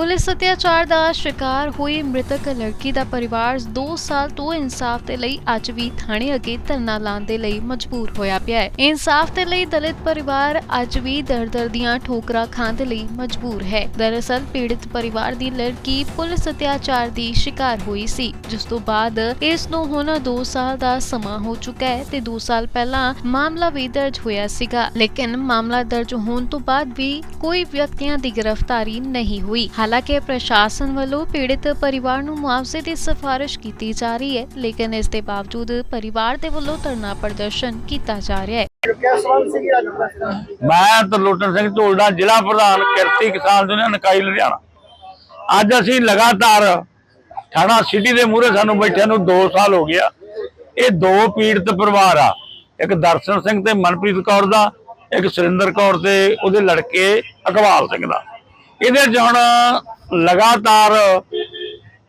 Police ਅਤਿਆਚਾਰ ਦਾ ਸ਼ਿਕਾਰ ਹੋਈ ਮ੍ਰਿਤਕ ਲੜਕੀ ਦਾ ਪਰਿਵਾਰ 2 ਸਾਲ ਤੋਂ ਇਨਸਾਫ ਦੇ ਲਈ ਅੱਜ ਵੀ ਥਾਣੇ ਅੱਗੇ ਧਰਨਾ ਲਾਉਣ ਦੇ ਲਈ ਮਜਬੂਰ ਹੋਇਆ ਪਿਆ ਹੈ। ਇਨਸਾਫ ਦੇ ਲਈ ਦਲਿਤ ਪਰਿਵਾਰ ਅੱਜ ਵੀ ਦਰ-ਦਰ ਦੀਆਂ ਠੋਕਰਾਂ ਖਾਣ ਦੇ ਲਈ ਮਜਬੂਰ ਹੈ। ਦਰਅਸਲ ਪੀੜਿਤ ਪਰਿਵਾਰ ਦੀ ਲੜਕੀ ਪੁਲਿਸ ਅਤਿਆਚਾਰ ਦੀ ਸ਼ਿਕਾਰ ਹੋਈ ਸੀ, ਜਿਸ ਤੋਂ ਬਾਅਦ ਇਸ ਨੂੰ ਹੁਣ 2 ਸਾਲ ਦਾ ਸਮਾਂ ਹੋ ਚੁੱਕਾ ਹੈ ਤੇ 2 ਸਾਲ ਪਹਿਲਾਂ ਮਾਮਲਾ ਵੀ ਦਰਜ ਹੋਇਆ ਸੀਗਾ, ਲੇਕਿਨ ਮਾਮਲਾ ਦਰਜ ਹੋਣ ਤੋਂ ਬਾਅਦ ਵੀ ਕੋਈ ਵਿਅਕਤੀਆਂ ਦੀ ਗ੍ਰਿਫਤਾਰੀ ਨਹੀਂ ਹੋਈ। ਹਾਲਾਂਕਿ ਪ੍ਰਸ਼ਾਸਨ ਵੱਲੋਂ ਪੀੜਿਤ ਪਰਿਵਾਰ ਨੂੰ ਮੁਆਵਜ਼ੇ ਦੀ ਸਿਫਾਰਿਸ਼ ਕੀਤੀ ਜਾ ਰਹੀ ਹੈ ਲੇਕਿਨ ਇਸ ਦੇ ਬਾਵਜੂਦ ਪਰਿਵਾਰ ਦੇ ਵੱਲੋਂ ਧਰਨਾ ਪ੍ਰਦਰਸ਼ਨ ਕੀਤਾ ਜਾ ਰਿਹਾ ਹੈ। ਮੈਂ ਤਰਲੋਟਨ ਸਿੰਘ ਢੋਲਡਾ ਜ਼ਿਲ੍ਹਾ ਪ੍ਰਧਾਨ ਕਿਰਤੀ ਕਿਸਾਨ ਯੂਨੀਅਨ ਇਕਾਈ ਲੁਧਿਆਣਾ। ਅੱਜ ਅਸੀਂ ਲਗਾਤਾਰ ਥਾਣਾ ਸਿਟੀ ਦੇ ਮੂਹਰੇ ਸਾਨੂੰ ਬੈਠਿਆਂ ਨੂੰ 2 ਸਾਲ ਹੋ ਗਿਆ। ਇਹ ਦੋ ਪੀੜਤ ਪਰਿਵਾਰ ਆ। ਇੱਕ ਦਰਸ਼ਨ ਸਿੰਘ ਤੇ ਮਨਪ੍ਰੀਤ ਕੌਰ ਦਾ ਇੱਕ ਸੁਰਿੰਦਰ ਕੌਰ ਤੇ ਉਹਦੇ ਲੜਕੇ ਅਕਵਾਲ ਸਿੰਘ ਦਾ। ਇਹਦੇ 'ਚ ਹੁਣ ਲਗਾਤਾਰ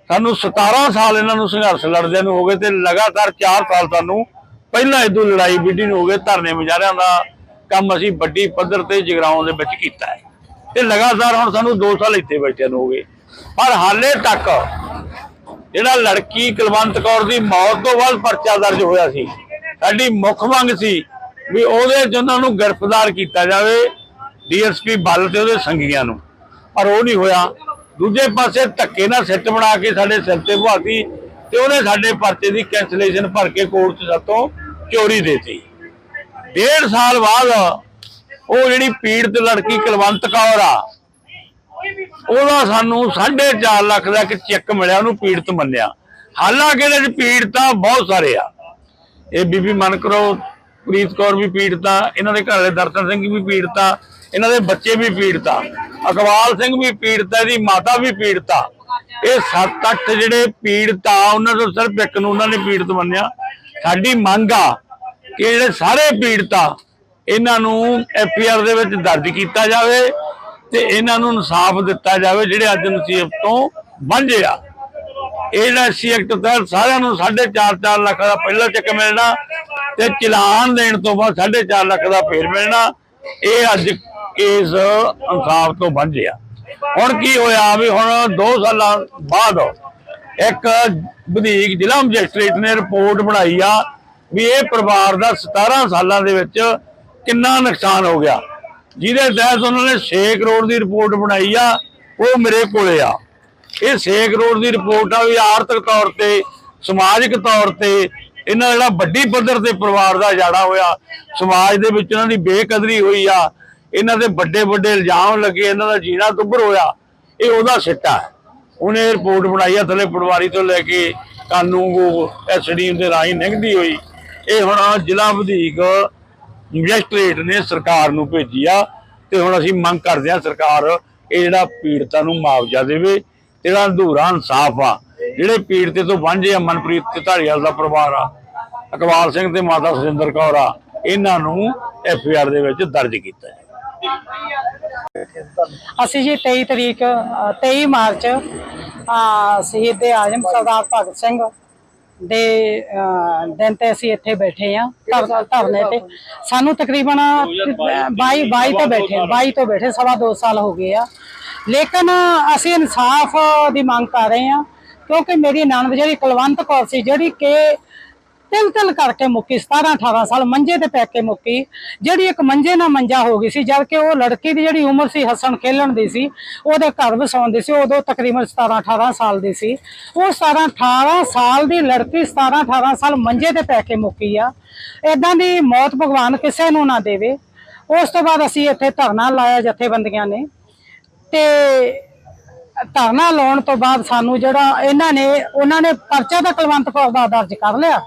ਸਾਨੂੰ 17 ਸਾਲ ਇਹਨਾਂ ਨੂੰ ਸੰਘਰਸ਼ ਲੜਦਿਆਂ ਨੂੰ ਹੋ ਗਏ ਤੇ ਲਗਾਤਾਰ 4 ਸਾਲ ਸਾਨੂੰ ਪਹਿਲਾਂ ਇਦੋਂ ਲੜਾਈ ਵਿੱਢੀ ਨੂੰ ਹੋ ਗਏ, ਧਰਨੇ ਮੁਜ਼ਾਹਰਿਆਂ ਦਾ ਕੰਮ ਅਸੀਂ ਵੱਡੀ ਪੱਧਰ ਤੇ ਜਗਰਾਉਂ ਦੇ ਵਿੱਚ ਕੀਤਾ ਹੈ। ਤੇ ਲਗਾਤਾਰ ਹੁਣ ਸਾਨੂੰ 2 ਸਾਲ ਇੱਥੇ ਬੈਠੇ ਨੂੰ ਹੋ ਗਏ। ਪਰ ਹਾਲੇ ਤੱਕ ਜਿਹੜਾ ਲੜਕੀ ਕੁਲਵੰਤ ਕੌਰ ਦੀ ਮੌਤ ਤੋਂ ਬਾਅਦ ਪਰਚਾ ਦਰਜ ਹੋਇਆ ਸੀ, ਸਾਡੀ ਮੁੱਖ ਮੰਗ ਸੀ ਵੀ ਉਹਦੇ 'ਚ ਉਹਨਾਂ ਨੂੰ ਗ੍ਰਿਫਤਾਰ ਕੀਤਾ ਜਾਵੇ, ਡੀਐਸਪੀ ਬਲ ਤੇ ਉਹਦੇ ਸੰਗੀਆਂ ਨੂੰ। ਪਰ ਉਹ ਨਹੀਂ ਹੋਇਆ। ਦੂਜੇ ਪਾਸੇ ਧੱਕੇ ਨਾਲ ਸਿੱਟ ਬਣਾ ਕੇ ਸਾਡੇ ਸਿਰ ਤੇ ਬਹਾਤੀ ਤੇ ਉਹਨੇ ਸਾਡੇ ਪਰਚੇ ਦੀ ਕੈਂਸਲੇਸ਼ਨ ਭਰ ਕੇ ਕੋਰਟ 'ਚ ਸਾਤੋਂ ਚੋਰੀ ਦੇਤੀ। ਡੇਢ ਸਾਲ ਬਾਅਦ ਉਹ ਜਿਹੜੀ ਪੀੜਤ ਲੜਕੀ ਕੁਲਵੰਤ ਕੌਰ ਆ, ਉਹਦਾ ਸਾਨੂੰ 4.5 ਲੱਖ ਦਾ ਇੱਕ ਚੈੱਕ ਮਿਲਿਆ, ਉਹਨੂੰ ਪੀੜਤ ਮੰਨਿਆ। ਹਾਲਾਂਕਿ ਇਹਦੇ ਵਿੱਚ ਪੀੜਤਾਂ ਬਹੁਤ ਸਾਰੇ ਆ। ਇਹ ਬੀਬੀ ਮਨ ਕਰੋ ਪ੍ਰੀਤ ਕੌਰ ਵੀ ਪੀੜਤਾ, ਇਹਨਾਂ ਦੇ ਘਰ ਵਾਲੇ ਦਰਸ਼ਨ ਸਿੰਘ ਵੀ ਪੀੜਤਾ, ਇਹਨਾਂ ਦੇ ਬੱਚੇ ਵੀ ਪੀੜਤਾ। ਅਕਵਾਲ ਸਿੰਘ ਵੀ ਪੀੜਤਾ ਇਹਦੀ ਮਾਤਾ ਵੀ ਪੀੜਤ ਆ। ਇਹ 7-8 ਜਿਹੜੇ ਪੀੜਤ ਆ, ਉਹਨਾਂ ਤੋਂ ਸਿਰਫ ਇੱਕ ਨੂੰ ਉਹਨਾਂ ਨੇ ਪੀੜਤ ਮੰਨਿਆ। ਸਾਡੀ ਮੰਗ ਆ ਕਿ ਜਿਹੜੇ ਸਾਰੇ ਪੀੜਤਾ ਇਹਨਾਂ ਨੂੰ ਐਫਆਰ ਦੇ ਵਿੱਚ ਦਰਜ ਕੀਤਾ ਜਾਵੇ ਤੇ ਇਹਨਾਂ ਨੂੰ ਇਨਸਾਫ ਦਿੱਤਾ ਜਾਵੇ, ਜਿਹੜੇ ਅੱਜ ਨਸੀਬ ਤੋਂ ਵਾਂਝੇ ਆ। ਇਹ ਜਿਹੜਾ ਐਸਸੀ ਐਕਟ ਤਹਿਤ ਸਾਰਿਆਂ ਨੂੰ 4.5 ਲੱਖ ਦਾ ਪਹਿਲਾ ਚੱਕ ਮਿਲਣਾ ਤੇ ਚਲਾਨ ਦੇਣ ਤੋਂ ਬਾਅਦ 4.5 ਲੱਖ ਦਾ ਫੇਰ ਮਿਲਣਾ, ਇਹ ਅੱਜ ਇਸ ਇਨਸਾਫ ਤੋਂ ਵਾਂਝੇ ਹੁਣ ਕੀ ਹੋਇਆ ਵੀ ਹੁਣ 2 ਸਾਲਾਂ ਬਾਅਦ ਇੱਕ ਵਧੀਕ ਜ਼ਿਲ੍ਹਾ ਮੈਜਿਸਟ੍ਰੇਟ ਨੇ ਰਿਪੋਰਟ ਬਣਾਈ ਆ ਵੀ ਇਹ ਪਰਿਵਾਰ ਦਾ 17 ਸਾਲਾਂ ਦੇ ਵਿੱਚ ਕਿੰਨਾ ਨੁਕਸਾਨ ਹੋ ਗਿਆ। ਜਿਹਦੇ ਤਹਿਤ ਉਹਨਾਂ ਨੇ 6 ਕਰੋੜ ਦੀ ਰਿਪੋਰਟ ਬਣਾਈ ਆ, ਉਹ ਮੇਰੇ ਕੋਲੇ ਆ। ਇਹ 6 ਕਰੋੜ ਦੀ ਰਿਪੋਰਟ ਆ ਵੀ ਆਰਥਿਕ ਤੌਰ ਤੇ, ਸਮਾਜਿਕ ਤੌਰ ਤੇ ਇਹਨਾਂ ਜਿਹੜਾ ਵੱਡੀ ਪੱਧਰ ਤੇ ਪਰਿਵਾਰ ਦਾ ਜਾੜਾ ਹੋਇਆ, ਸਮਾਜ ਦੇ ਵਿੱਚ ਇਹਨਾਂ ਦੀ ਬੇਕਦਰੀ ਹੋਈ ਆ ਇਹਨਾਂ ਦੇ ਵੱਡੇ ਵੱਡੇ ਇਲਜ਼ਾਮ ਲੱਗੇ, ਇਹਨਾਂ ਦਾ ਜੀਣਾ ਦੁੱਭਰ ਹੋਇਆ। ਇਹ ਉਹਦਾ ਸਿੱਟਾ ਹੈ। ਉਹਨੇ ਰਿਪੋਰਟ ਬਣਾਈ ਆ ਥੱਲੇ ਪਟਵਾਰੀ ਤੋਂ ਲੈ ਕੇ ਕਾਨੂੰਗੋ ਐਸਡੀਐਮ ਦੇ ਰਾਹੀਂ ਨਿਕਦੀ ਹੋਈ। ਇਹ ਹੁਣ ਜ਼ਿਲ੍ਹਾ ਵਧੀਕ ਮੈਜਿਸਟ੍ਰੇਟ ਨੇ ਸਰਕਾਰ ਨੂੰ ਭੇਜੀ ਆ ਤੇ ਹੁਣ ਅਸੀਂ ਮੰਗ ਕਰਦੇ ਆ ਸਰਕਾਰ ਇਹ ਜਿਹੜਾ ਪੀੜਤਾਂ ਨੂੰ ਮੁਆਵਜ਼ਾ ਦੇਵੇ ਤੇ ਜਿਹੜਾ ਅਧੂਰਾ ਇਨਸਾਫ ਆ। ਜਿਹੜੇ ਪੀੜਤੇ ਤੋਂ ਵਾਂਝੇ ਆ, ਮਨਪ੍ਰੀਤ ਤੇ ਧਾਰੀਵਾਲ ਦਾ ਪਰਿਵਾਰ ਆ ਅਕਵਾਲ ਸਿੰਘ ਤੇ ਮਾਤਾ ਸੁਰਿੰਦਰ ਕੌਰ ਆ, ਇਹਨਾਂ ਨੂੰ ਐਫ ਆਰ ਦੇ ਵਿੱਚ ਦਰਜ ਕੀਤਾ ਹੈ ਅਸੀਂ ਜੀ 23 ਤਰੀਕ 23 ਮਾਰਚ ਅ, ਸ਼ਹੀਦ ਆਜਮ ਸਰਦਾਰ ਭਗਤ ਸਿੰਘ ਦੇ ਦਿਨ ਤੇ ਅਸੀਂ ਇੱਥੇ ਬੈਠੇ ਆ ਧਰਨੇ ਤੇ। ਸਾਨੂੰ ਤਕਰੀਬਨ 22 22 ਤੋਂ ਬੈਠੇ ਆ 22 ਤੋਂ ਬੈਠੇ ਸਵਾ 2 ਸਾਲ ਹੋ ਗਏ ਆ। ਲੇਕਿਨ ਅਸੀਂ ਇਨਸਾਫ ਦੀ ਮੰਗ ਕਰ ਰਹੇ ਆ ਕਿਉਂਕਿ ਮੇਰੀ ਨਣਦ ਜਿਹੜੀ ਕੁਲਵੰਤ ਕੌਰ ਸੀ ਜਿਹੜੀ ਕਿ ਤਿਲ ਤਿਲ ਕਰਕੇ ਮੁੱਕੀ 17 18 ਸਾਲ ਮੰਜੇ ਤੇ ਪੈ ਕੇ ਮੁੱਕੀ। ਜਿਹੜੀ ਇੱਕ ਮੰਜੇ ਨਾਲ ਮੰਜਾ ਹੋ ਗਈ ਸੀ ਜਦ ਕਿ ਉਹ ਲੜਕੀ ਦੀ ਜਿਹੜੀ ਉਮਰ ਸੀ, ਹੱਸਣ ਖੇਲਣ ਦੀ ਸੀ, ਉਹਦੇ ਘਰ ਵਸਾਉਣ ਦੀ ਸੀ, ਉਦੋਂ ਤਕਰੀਬਨ 17 18 ਸਾਲ ਦੀ ਸੀ। ਉਹ 17 18 ਸਾਲ ਦੀ ਲੜਕੀ 17 18 ਸਾਲ ਮੰਜੇ ਤੇ ਪੈ ਕੇ ਮੁੱਕੀ ਆ। ਇਦਾਂ ਦੀ ਮੌਤ ਭਗਵਾਨ ਕਿਸੇ ਨੂੰ ਨਾ ਦੇਵੇ। ਉਸ ਤੋਂ ਬਾਅਦ ਅਸੀਂ ਇੱਥੇ ਧਰਨਾ ਲਾਇਆ ਜਥੇਬੰਦੀਆਂ ਨੇ। ਤੇ ਧਰਨਾ ਲਾਉਣ ਤੋਂ ਬਾਅਦ ਸਾਨੂੰ ਜਿਹੜਾ ਇਹਨਾਂ ਨੇ, ਉਹਨਾਂ ਨੇ ਪਰਚਾ ਤਾਂ ਕੁਲਵੰਤ ਕੌਰ ਦਾ ਦਰਜ ਕਰ ਲਿਆ।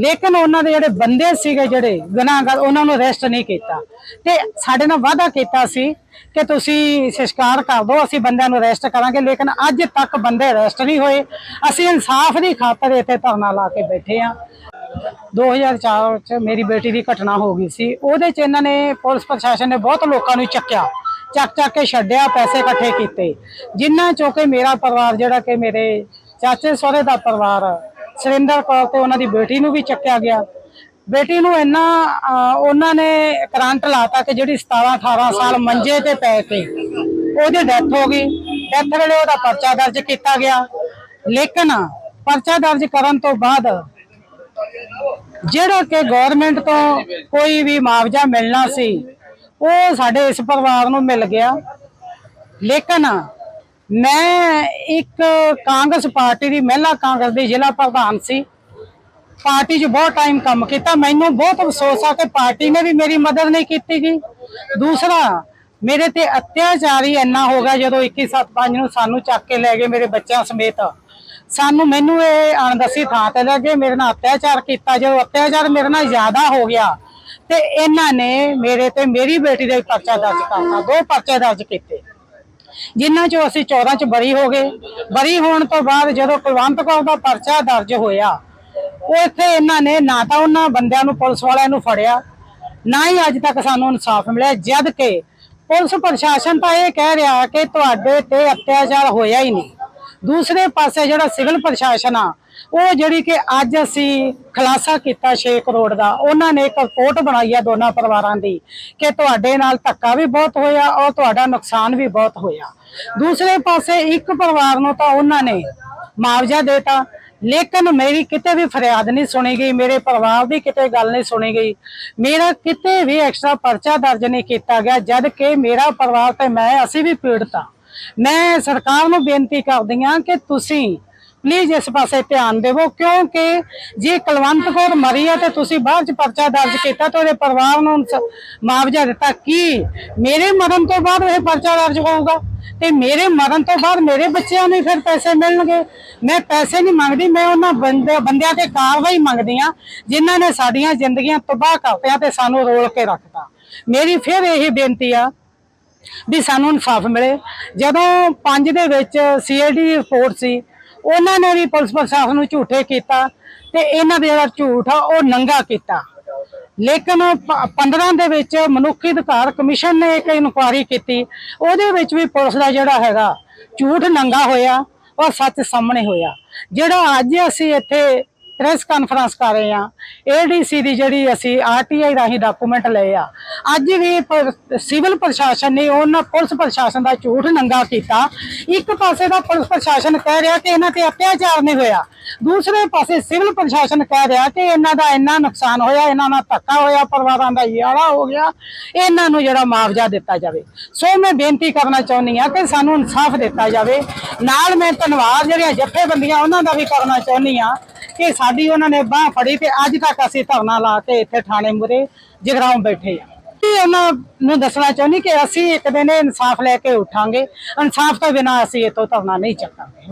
ਲੇਕਿਨ ਉਹਨਾਂ ਦੇ ਜਿਹੜੇ ਬੰਦੇ ਸੀਗੇ ਜਿਹੜੇ ਗੁਨਾਹਗਰ, ਉਹਨਾਂ ਨੂੰ ਅਰੈਸਟ ਨਹੀਂ ਕੀਤਾ। ਤੇ ਸਾਡੇ ਨਾਲ ਵਾਅਦਾ ਕੀਤਾ ਸੀ ਕਿ ਤੁਸੀਂ ਸੰਸਕਾਰ ਕਰ ਦਿਓ, ਅਸੀਂ ਬੰਦਿਆਂ ਨੂੰ ਅਰੈਸਟ ਕਰਾਂਗੇ, ਲੇਕਿਨ ਅੱਜ ਤੱਕ ਬੰਦੇ ਅਰੈਸਟ ਨਹੀਂ ਹੋਏ। ਅਸੀਂ ਇਨਸਾਫ ਦੀ ਖਾਤਰ ਇੱਥੇ ਧਰਨਾ ਲਾ ਕੇ ਬੈਠੇ ਆ 2004 ਚ ਮੇਰੀ ਬੇਟੀ ਦੀ ਘਟਨਾ ਹੋ ਗਈ ਸੀ। ਉਹਦੇ ਚ ਇਹਨਾਂ ਨੇ ਪੁਲਿਸ ਪ੍ਰਸ਼ਾਸਨ ਨੇ ਬਹੁਤ ਲੋਕਾਂ ਨੂੰ ਚੱਕਿਆ। ਚੱਕ ਚੱਕ ਕੇ ਛੱਡਿਆ, ਪੈਸੇ ਇਕੱਠੇ ਕੀਤੇ। ਜਿਨ੍ਹਾਂ ਚੋਂ ਕਿ ਮੇਰਾ ਪਰਿਵਾਰ, ਜਿਹੜਾ ਕਿ ਮੇਰੇ ਚਾਚੇ ਸਹੁਰੇ ਦਾ ਪਰਿਵਾਰ ਸੁਰਿੰਦਰ ਕੌਰ ਤੇ ਉਹਨਾਂ ਦੀ ਬੇਟੀ ਨੂੰ ਵੀ ਚੱਕਿਆ ਗਿਆ। ਬੇਟੀ ਨੂੰ ਇੰਨਾ ਉਹਨਾਂ ਨੇ ਕਰੰਟ ਲਾਤਾ ਕਿ ਜਿਹੜੀ 17 18 ਸਾਲ ਮੰਜੇ ਤੇ ਪੈ ਕੇ ਉਹਦੀ ਡੈਥ ਹੋ ਗਈ। ਡੈਥ ਵੇਲੇ ਉਹਦਾ ਪਰਚਾ ਦਰਜ ਕੀਤਾ ਗਿਆ। ਲੇਕਿਨ ਪਰਚਾ ਦਰਜ ਕਰਨ ਤੋਂ ਬਾਅਦ ਜਿਹੜਾ ਕਿ ਗਵਰਨਮੈਂਟ ਤੋਂ ਕੋਈ ਵੀ ਮੁਆਵਜ਼ਾ ਮਿਲਣਾ ਸੀ, ਉਹ ਸਾਡੇ ਇਸ ਪਰਿਵਾਰ ਨੂੰ ਮਿਲ ਗਿਆ। ਲੇਕਿਨ ਮੈਂ ਇੱਕ ਕਾਂਗਰਸ ਪਾਰਟੀ ਦੀ ਮਹਿਲਾ ਕਾਂਗਰਸ ਦੀ ਜ਼ਿਲ੍ਹਾ ਪ੍ਰਧਾਨ ਸੀ। ਪਾਰਟੀ 'ਚ ਬਹੁਤ ਟਾਈਮ ਕੰਮ ਕੀਤਾ। ਮੈਨੂੰ ਬਹੁਤ ਅਫਸੋਸ ਆ ਕਿ ਪਾਰਟੀ ਨੇ ਵੀ ਮੇਰੀ ਮਦਦ ਨਹੀਂ ਕੀਤੀ ਗਈ ਦੂਸਰਾ, ਮੇਰੇ ਤੇ ਅਤਿਆਚਾਰ ਹੀ ਇੰਨਾ ਹੋ ਗਿਆ ਜਦੋਂ 21/7/5 ਨੂੰ ਸਾਨੂੰ ਚੱਕ ਕੇ ਲੈ ਗਏ ਮੇਰੇ ਬੱਚਿਆਂ ਸਮੇਤ। ਸਾਨੂੰ ਮੈਨੂੰ ਇਹ ਅਣਦੱਸੀ ਥਾਂ ਤੇ ਲੈ ਗਏ। ਮੇਰੇ ਨਾਲ ਅਤਿਆਚਾਰ ਕੀਤਾ। ਜਦੋਂ ਅਤਿਆਚਾਰ ਮੇਰੇ ਨਾਲ ਜ਼ਿਆਦਾ ਹੋ ਗਿਆ ਤੇ ਇਹਨਾਂ ਨੇ ਮੇਰੇ ਤੇ ਮੇਰੀ ਬੇਟੀ ਦਾ ਵੀ ਪਰਚਾ ਦਰਜ ਕਰਤਾ। ਦੋ ਪਰਚੇ ਦਰਜ ਕੀਤੇ। ਜਿਨ੍ਹਾਂ ਚੋਂ ਅਸੀਂ 14 ਚ ਬਰੀ ਹੋ ਗਏ। ਬਰੀ ਹੋਣ ਤੋਂ ਬਾਅਦ ਜਦੋਂ ਕੁਲਵੰਤ ਕੌਰ ਦਾ ਪਰਚਾ ਦਰਜ ਹੋਇਆ, ਉੱਥੇ ਇਹਨਾਂ ਨੇ ਨਾ ਤਾਂ ਉਹਨਾਂ ਬੰਦਿਆਂ ਨੂੰ, ਪੁਲਿਸ ਵਾਲਿਆਂ ਨੂੰ ਫੜਿਆ, ਨਾ ਹੀ ਅੱਜ ਤੱਕ ਸਾਨੂੰ ਇਨਸਾਫ ਮਿਲਿਆ, ਜਦ ਕਿ ਪੁਲਿਸ ਪ੍ਰਸ਼ਾਸਨ ਤਾਂ ਇਹ ਕਹਿ ਰਿਹਾ ਕਿ ਤੁਹਾਡੇ ਤੇ ਅਤਿਆਚਾਰ ਹੋਇਆ ਹੀ ਨਹੀਂ। ਦੂਸਰੇ ਪਾਸੇ ਜਿਹੜਾ ਸਿਵਲ ਪ੍ਰਸ਼ਾਸਨ ਆ ਉਹ ਜਿਹੜੀ ਕਿ ਅੱਜ ਅਸੀਂ ਖੁਲਾਸਾ ਕੀਤਾ 6 ਕਰੋੜ ਦਾ, ਉਹਨਾਂ ਨੇ ਇੱਕ ਰਿਪੋਰਟ ਬਣਾਈ ਆ ਦੋਨਾਂ ਪਰਿਵਾਰਾਂ ਦੀ ਕਿ ਤੁਹਾਡੇ ਨਾਲ ਧੱਕਾ ਵੀ ਬਹੁਤ ਹੋਇਆ ਔਰ ਤੁਹਾਡਾ ਨੁਕਸਾਨ ਵੀ ਬਹੁਤ ਹੋਇਆ। ਦੂਸਰੇ ਪਾਸੇ ਇੱਕ ਪਰਿਵਾਰ ਨੂੰ ਤਾਂ ਉਹਨਾਂ ਨੇ ਮੁਆਵਜ਼ਾ ਦੇਤਾ, ਲੇਕਿਨ ਮੇਰੀ ਕਿਤੇ ਵੀ ਫਰਿਆਦ ਨਹੀਂ ਸੁਣੀ ਗਈ, ਮੇਰੇ ਪਰਿਵਾਰ ਦੀ ਕਿਤੇ ਗੱਲ ਨਹੀਂ ਸੁਣੀ ਗਈ। ਮੇਰਾ ਕਿਤੇ ਵੀ ਐਕਸਟਰਾ ਪਰਚਾ ਦਰਜ ਨਹੀਂ ਕੀਤਾ ਗਿਆ, ਜਦ ਕਿ ਮੇਰਾ ਪਰਿਵਾਰ ਤੇ ਮੈਂ, ਅਸੀਂ ਵੀ ਪੀੜਤ ਹਾਂ ਮੈਂ ਸਰਕਾਰ ਨੂੰ ਬੇਨਤੀ ਕਰਦੀ ਹਾਂ ਕਿ ਤੁਸੀਂ ਪਲੀਜ਼ ਇਸ ਪਾਸੇ ਧਿਆਨ ਦੇਵੋ, ਕਿਉਂਕਿ ਜੇ ਕੁਲਵੰਤ ਕੌਰ ਮਰੀ ਹੈ ਤੇ ਤੁਸੀਂ ਬਾਅਦ ਚ ਪਰਚਾ ਦਰਜ ਕੀਤਾ ਤੇ ਉਹਦੇ ਪਰਿਵਾਰ ਨੂੰ ਮੁਆਵਜ਼ਾ ਦਿੱਤਾ ਕੀ? ਮੇਰੇ ਮਰਨ ਤੋਂ ਬਾਅਦ ਇਹ ਪਰਚਾ ਦਰਜ ਹੋਊਗਾ? ਤੇ ਮੇਰੇ ਮਰਨ ਤੋਂ ਬਾਅਦ ਮੇਰੇ ਬੱਚਿਆਂ ਨੂੰ ਫਿਰ ਪੈਸੇ ਮਿਲਣਗੇ? ਮੈਂ ਪੈਸੇ ਨਹੀਂ ਮੰਗਦੀ, ਮੈਂ ਉਹਨਾਂ ਬੰਦੇ ਬੰਦਿਆਂ ਤੇ ਕਾਰਵਾਈ ਮੰਗਦੀ ਆ ਜਿਨ੍ਹਾਂ ਨੇ ਸਾਡੀਆਂ ਜ਼ਿੰਦਗੀਆਂ ਤਬਾਹ ਕਰਤੀਆਂ ਤੇ ਸਾਨੂੰ ਰੋਲ ਕੇ ਰੱਖਤਾ। ਮੇਰੀ ਫਿਰ ਇਹ ਬੇਨਤੀ ਆ ਵੀ ਸਾਨੂੰ ਇਨਸਾਫ ਮਿਲੇ। ਜਦੋਂ ਪੰਜ ਦੇ ਵਿੱਚ ਸੀਆਈਡੀ ਦੀ ਰਿਪੋਰਟ ਸੀ ਉਹਨਾਂ ਨੇ ਵੀ ਪੁਲਿਸ ਪ੍ਰਸ਼ਾਸਨ ਨੂੰ ਝੂਠੇ ਕੀਤਾ ਤੇ ਇਹਨਾਂ ਦਾ ਜਿਹੜਾ ਝੂਠ ਆ, ਉਹ ਨੰਗਾ ਕੀਤਾ। ਲੇਕਿਨ ਪ- 15 ਦੇ ਵਿੱਚ ਮਨੁੱਖੀ ਅਧਿਕਾਰ ਕਮਿਸ਼ਨ ਨੇ ਇੱਕ ਇਨਕੁਆਇਰੀ ਕੀਤੀ। ਉਹਦੇ ਵਿੱਚ ਵੀ ਪੁਲਿਸ ਦਾ ਜਿਹੜਾ ਹੈਗਾ, ਝੂਠ ਨੰਗਾ ਹੋਇਆ ਔਰ ਸੱਚ ਸਾਹਮਣੇ ਹੋਇਆ। ਜਿਹੜਾ ਅੱਜ ਅਸੀਂ ਇੱਥੇ ਪ੍ਰੈਸ ਕਾਨਫਰੰਸ ਕਰ ਰਹੇ ਆ ਏਡੀਸੀ ਦੀ ਜਿਹੜੀ ਅਸੀਂ ਆਰਟੀਆਈ ਰਾਹੀਂ ਡਾਕੂਮੈਂਟ ਲਏ ਆ। ਅੱਜ ਵੀ ਪ- ਸਿਵਲ ਪ੍ਰਸ਼ਾਸਨ ਨੇ ਉਹਨਾਂ ਪੁਲਿਸ ਪ੍ਰਸ਼ਾਸਨ ਦਾ ਝੂਠ ਨੰਗਾ ਕੀਤਾ। ਇੱਕ ਪਾਸੇ ਦਾ ਪੁਲਿਸ ਪ੍ਰਸ਼ਾਸਨ ਕਹਿ ਰਿਹਾ ਕਿ ਇਹਨਾਂ ਤੇ ਅਤਿਆਚਾਰ ਨਹੀਂ ਹੋਇਆ। ਦੂਸਰੇ ਪਾਸੇ ਸਿਵਲ ਪ੍ਰਸ਼ਾਸਨ ਕਹਿ ਰਿਹਾ ਕਿ ਇਹਨਾਂ ਦਾ ਇੰਨਾ ਨੁਕਸਾਨ ਹੋਇਆ, ਇਹਨਾਂ ਨਾਲ ਧੱਕਾ ਹੋਇਆ, ਪਰਿਵਾਰਾਂ ਦਾ ਯਾਲਾ ਹੋ ਗਿਆ। ਇਹਨਾਂ ਨੂੰ ਜਿਹੜਾ ਮੁਆਵਜ਼ਾ ਦਿੱਤਾ ਜਾਵੇ। ਸੋ ਮੈਂ ਬੇਨਤੀ ਕਰਨਾ ਚਾਹੁੰਦੀ ਆ ਕਿ ਸਾਨੂੰ ਇਨਸਾਫ ਦਿੱਤਾ ਜਾਵੇ। ਨਾਲ ਮੈਂ ਧੰਨਵਾਦ ਜਿਹੜੀਆਂ ਜਥੇਬੰਦੀਆਂ ਉਹਨਾਂ ਦਾ ਵੀ ਕਰਨਾ ਚਾਹੁੰਦੀ ਆ ਕਿ ਸਾਡੀ ਉਹਨਾਂ ਨੇ ਬਾਹ ਫੜੀ ਤੇ ਅੱਜ ਤੱਕ ਅਸੀਂ ਧਰਨਾ ਲਾ ਕੇ ਇੱਥੇ ਥਾਣੇ ਮੁਰੇ ਜਗਰਾਉਂ ਬੈਠੇ ਆ ਤੇ ਉਹਨਾਂ ਨੂੰ ਦੱਸਣਾ ਚਾਹੁੰਦੀ ਕਿ ਅਸੀਂ ਇੱਕ ਦਿਨ ਇਨਸਾਫ ਲੈ ਕੇ ਉਠਾਂਗੇ। ਇਨਸਾਫ ਤੋਂ ਬਿਨਾਂ ਅਸੀਂ ਇੱਥੋਂ ਧਰਨਾ ਨਹੀਂ ਚੱਕਾਂਗੇ।